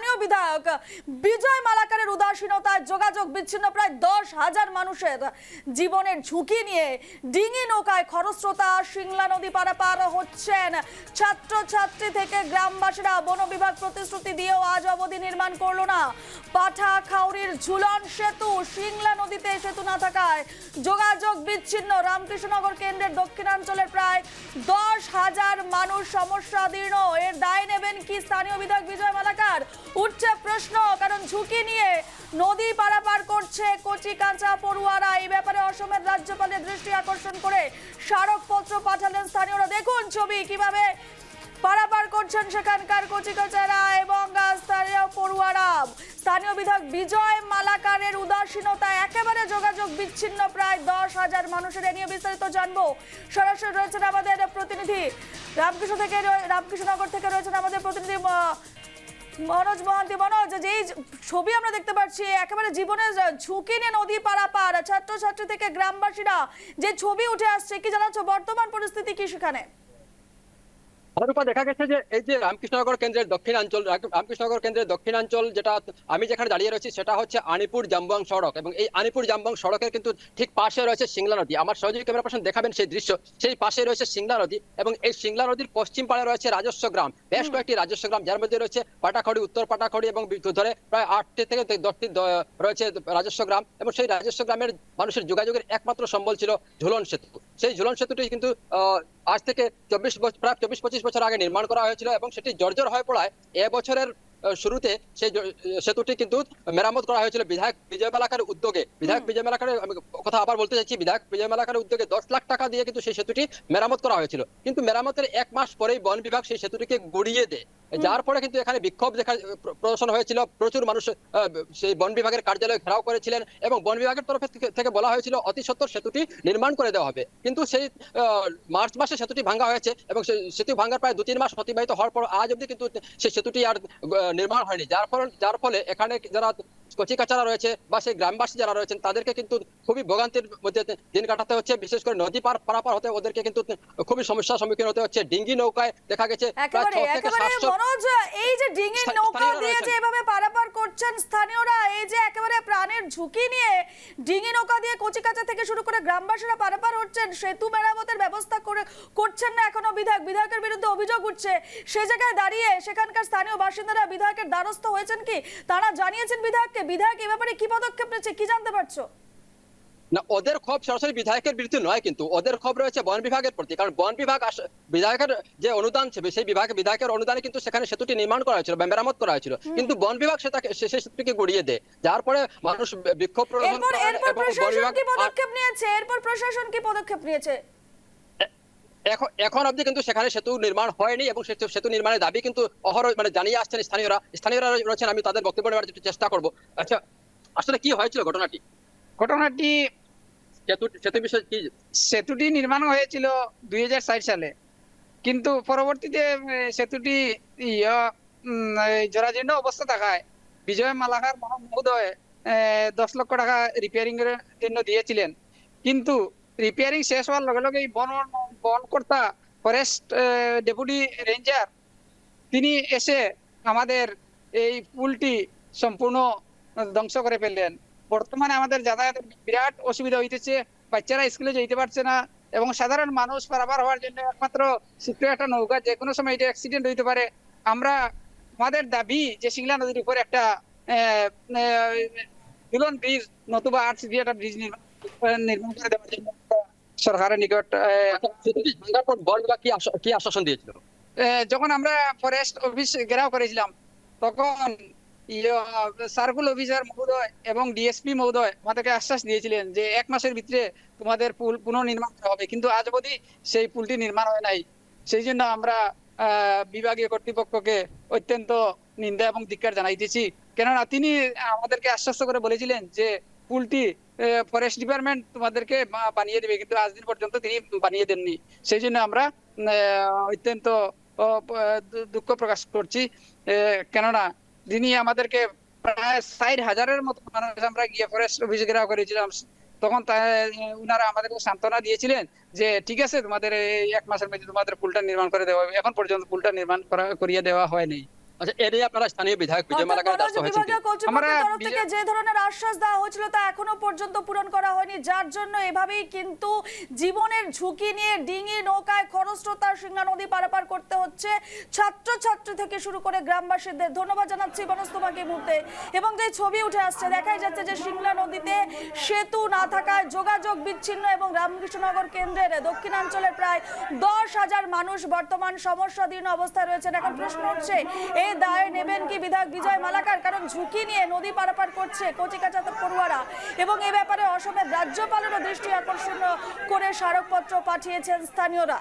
Antonio বিধায়ক বিজয় মালাকারের উদাসীনতায় যোগাযোগ বিচ্ছিন্ন প্রায় দশ হাজার মানুষের জীবনের ঝুঁকি নিয়ে ডিঙি নৌকায় খরস্রোতা সিংলা নদী পারাপার হচ্ছেন। ছাত্রছাত্রী থেকে গ্রামবাসীরা বন বিভাগ প্রতিশ্রুতি দিয়েও আজ অবধি নির্মাণ করল না। পাঠা খাউরির ঝুলন সেতু সিংলা নদীতে সেতু না থাকায় যোগাযোগ বিচ্ছিন্ন। রামকৃষ্ণনগর কেন্দ্রের দক্ষিণাঞ্চলের প্রায় দশ হাজার মানুষ সমস্যাদীর্ণ এর দায় নেবেন কি স্থানীয় বিধায়ক বিজয় মালাকার? উঠছে প্রশ্ন, কারণ ঝুঁকি নিয়ে নদী পারাপার করছে কচি কাঁচা পড়ুয়ারা। এই ব্যাপারে অসমের রাজ্যপালের দৃষ্টি আকর্ষণ করে স্মারকপত্র পাঠালেন স্থানীয়রা। দেখুন ছবি, কীভাবে পারাপার করছেন সেখানকার কচিকাচারা এবং স্থানীয় পড়ুয়ারা। স্থানীয় বিধায়ক বিজয় মালাকারের উদাসীনতা একেবারে যোগাযোগ বিচ্ছিন্ন প্রায় দশ হাজার মানুষের। এ নিয়ে বিস্তারিত জানব। সরাসরি রয়েছেন আমাদের প্রতিনিধি রামকৃষ্ণ থেকে, রামকৃষ্ণনগর থেকে রয়েছেন আমাদের প্রতিনিধি মনোজ মহান্তি, মনোজ, যে ছবি আমরা দেখতে পাচ্ছি, একেবারে জীবনের ঝুঁকি নিয়ে নদী পারাপার, ছাত্রছাত্রী থেকে গ্রামবাসীরা যে ছবি উঠে আসছে, কি জানাচ্ছ? বর্তমান পরিস্থিতি কি সেখানে? অরূপা দেখা গেছে যে এই যে রামকৃষ্ণনগর কেন্দ্রের দক্ষিণাঞ্চল রামকৃষ্ণনগর কেন্দ্রের দক্ষিণাঞ্চল যেটা আমি যেখানে দাঁড়িয়ে রয়েছি সেটা হচ্ছে আনিপুর জাম্বং সড়ক এবং এই আনিপুর জাম্বং সড়কের কিন্তু ঠিক পাশে রয়েছে সিংলা নদী। আমার সহযোগী ক্যামেরা পার্সন দেখাবেন সেই দৃশ্য। সেই পাশে রয়েছে সিংলা নদী এবং এই সিংলা নদীর পশ্চিম পাড়ে রয়েছে রাজস্ব গ্রাম। বেশ কয়েকটি রাজস্ব গ্রাম যার মধ্যে রয়েছে পাটাখড়ি উত্তর পাটাখড়ি এবং ধরে প্রায় আটটি থেকে দশটি রয়েছে রাজস্ব গ্রাম এবং সেই রাজস্ব গ্রামের মানুষের যোগাযোগের একমাত্র সম্বল ছিল ঝুলন সেতু। সেই ঝুলন সেতুটি কিন্তু আহ, আজ থেকে চব্বিশ প্রায় চব্বিশ পঁচিশ বছর আগে নির্মাণ করা হয়েছিল এবং সেটি জর্জর হয়ে পড়ায় এ বছরের আহ, শুরুতে সেই সেতুটি কিন্তু মেরামত করা হয়েছিল বিধায়ক বিজয় মালাকার উদ্যোগে। বিধায়ক বিজয় মালাকারের আমি কথা আবার বলতে চাইছি বিধায়ক বিজয় মালাকারের উদ্যোগে দশ লাখ টাকা দিয়ে কিন্তু সেই সেতুটি মেরামত করা হয়েছিল। কিন্তু মেরামতের এক মাস পরেই বন বিভাগ সেই সেতুটিকে গুড়িয়ে দেয়। যার পরে কিন্তু এখানে বিক্ষোভ দেখা প্রদর্শন হয়েছিল। প্রচুর মানুষ আহ, সেই বন বিভাগের কার্যালয় ঘেরাও করেছিলেন এবং বন বিভাগের তরফ থেকে- বলা হয়েছিল অতি সত্বর সেতুটি নির্মাণ করে দেওয়া হবে। কিন্তু সেই মার্চ মাসে সেতুটি ভাঙ্গা হয়েছে এবং সেই সেতু ভাঙার প্রায় দু তিন মাস অতিবাহিত হওয়ার পর আজ অবধি কিন্তু সেই সেতুটি আর নির্মাণ হয়নি। যার ফলে যার ফলে এখানে যারা কচিকাচারা রয়েছে বা সেই গ্রামবাসী যারা রয়েছেন তাদেরকে কিন্তু খুবই ভোগান্তির মধ্যে দিন কাটাতে হচ্ছে। বিশেষ করে নদী পার পারাপার হতে ওদেরকে কিন্তু খুবই সমস্যার সম্মুখীন হতে হচ্ছে। ডিঙ্গি নৌকায় দেখা গেছে এই যে স্থানীয় নৌকা দিয়ে যে এভাবে পারাপার করছেন স্থানীয়রা এই যে একেবারে প্রাণের ঝুঁকি নিয়ে ডিঙি নৌকা দিয়ে কচিকাচা থেকে শুরু করে গ্রামবাসীরা পারাপার হচ্ছেন সেতু মেরামতের ব্যবস্থা করে করছেন না এখনও বিধায়ক। বিধায়কের বিরুদ্ধে অভিযোগ উঠছে সে জায়গায় দাঁড়িয়ে সেখানকার স্থানীয় বাসিন্দারা বিধায়কের দ্বারস্থ হয়েছেন কি? তারা জানিয়েছেন বিধায়ককে বিধায়ক এই ব্যাপারে কি পদক্ষেপ নিচ্ছে কি জানতে পারছ? না ওদের ক্ষোভ সরাসরি বিধায়কের বিরুদ্ধে নয় কিন্তু ওদের ক্ষোভ রয়েছে বন বিভাগের প্রতি। কারণ বন বিভাগ বিধায়কের যে অনুদান ছিল সেই বিভাগে বিধায়কের অনুদানে কিন্তু সেখানে সেতুটি নির্মাণ করা হয়েছিল মেরামত করা হয়েছিল। কিন্তু বন বিভাগ সেটাকে সেই সেতুটিকে গড়িয়ে দেয়। যার পরে মানুষ বিক্ষোভ প্রদর্শন এরপর এবং বন প্রশাসন বিভাগ কি পদক্ষেপ নিয়েছে? এরপর প্রশাসন কি পদক্ষেপ নিয়েছে? এখন এখন অবধি কিন্তু সেখানে সেতু নির্মাণ হয়নি এবং সেতু নির্মাণের দাবি কিন্তু অহরহ মানে জানিয়ে আসছেন স্থানীয়রা। স্থানীয়রা রয়েছেন আমি তাদের বক্তব্য নেওয়ার চেষ্টা করব। আচ্ছা আসলে কি হয়েছিল ঘটনাটি? ঘটনাটি সেতু কি? সেতুটি নির্মাণ হয়েছিল দুই সালে। কিন্তু পরবর্তীতে সেতুটি ইয়া, জরাজীর্ণ অবস্থা থাকায় বিজয় মালাকার মহ- মহোদয় আহ, দশ লক্ষ টাকা রিপেয়ারিং এর জন্য দিয়েছিলেন। কিন্তু রিপেয়ারিং শেষ হওয়ার লগে লগে বন বন কর্তা ফরেস্ট ডেপুটি রেঞ্জার। তিনি এসে আমাদের এই পুলটি সম্পূর্ণ ধ্বংস করে ফেললেন। বর্তমানে আমাদের যাতায়াতের বিরাট অসুবিধা হইতেছে, বাচ্চারা স্কুলে যেতে পারছে না এবং সাধারণ মানুষ পারাপার হওয়ার জন্য একমাত্র ছোট্ট একটা নৌকা যে কোনো সময় এটা অ্যাক্সিডেন্ট হইতে পারে। আমরা, আমাদের দাবি যে সিংলা নদীর উপর একটা দুলন ব্রিজ নতুবা আর্টস দিয়ে একটা ব্রিজ নির্মাণ করে দেওয়ার জন্য সরকারের নিকট কি আশ্বাসন দিয়েছিল? যখন আমরা ফরেস্ট অফিস ঘেরাও করেছিলাম, তখন সার্কুল অফিসার মহোদয় এবং ডিএসপি মহোদয় আমাদেরকে আশ্বাস দিয়েছিলেন যে এক মাসের ভিতরে তোমাদের পুল পুনর্নির্মাণ করা হবে। কিন্তু আজ অবধি সেই পুলটি নির্মাণ হয় নাই। সেই জন্য আমরা বিভাগীয় কর্তৃপক্ষকে অত্যন্ত নিন্দা এবং ধিক্কার জানাইতেছি। কেননা তিনি আমাদেরকে আশ্বস্ত করে বলেছিলেন যে পুলটি ফরেস্ট ডিপার্টমেন্ট তোমাদেরকে বানিয়ে দেবে, কিন্তু আজ দিন পর্যন্ত তিনি বানিয়ে দেননি। সেই জন্য আমরা অত্যন্ত দুঃখ প্রকাশ করছি। কেননা তিনি আমাদেরকে প্রায় ষাট হাজারের মতো মানুষ আমরা গিয়ে ফরেস্ট অফিসে ঘেরাও করেছিলাম। তখন উনারা আমাদেরকে সান্ত্বনা দিয়েছিলেন যে, ঠিক আছে, তোমাদের এক মাসের মধ্যে তোমাদের পুলটা নির্মাণ করে দেওয়া হবে। এখন পর্যন্ত পুলটা নির্মাণ করা, করিয়ে দেওয়া হয়নি আচ্ছা এ নিয়ে আপনারা স্থানীয় বিধায়ক বিজয়? আমরা তরফ থেকে যে ধরনের আশ্বাস দেওয়া হয়েছিল তা এখনও পর্যন্ত পূরণ করা হয়নি যার জন্য এভাবেই কিন্তু জীবনের ঝুঁকি নিয়ে ডিঙি নৌকায় খরস্রোতা সিংহা নদী পারাপার করতে হচ্ছে ছাত্রছাত্রী থেকে শুরু করে গ্রামবাসীদের। ধন্যবাদ জানাচ্ছি বনজ তোমাকে মুহূর্তে। এবং যে ছবি উঠে আসছে দেখাই যাচ্ছে যে সিংলা নদীতে সেতু না থাকায় যোগাযোগ বিচ্ছিন্ন এবং রামকৃষ্ণনগর কেন্দ্রের দক্ষিণাঞ্চলের প্রায় দশ হাজার মানুষ বর্তমান সমস্যাধীন অবস্থায় রয়েছেন। এখন প্রশ্ন উঠছে এই দায় নেবেন কি বিধায়ক বিজয় মালাকার? কারণ ঝুঁকি নিয়ে নদী পারাপার করছে কচিকাচাত পড়ুয়ারা। এবং এ ব্যাপারে অসমের রাজ্যপালেরও দৃষ্টি আকর্ষণ করে স্মারকপত্র পাঠিয়েছেন স্থানীয়রা।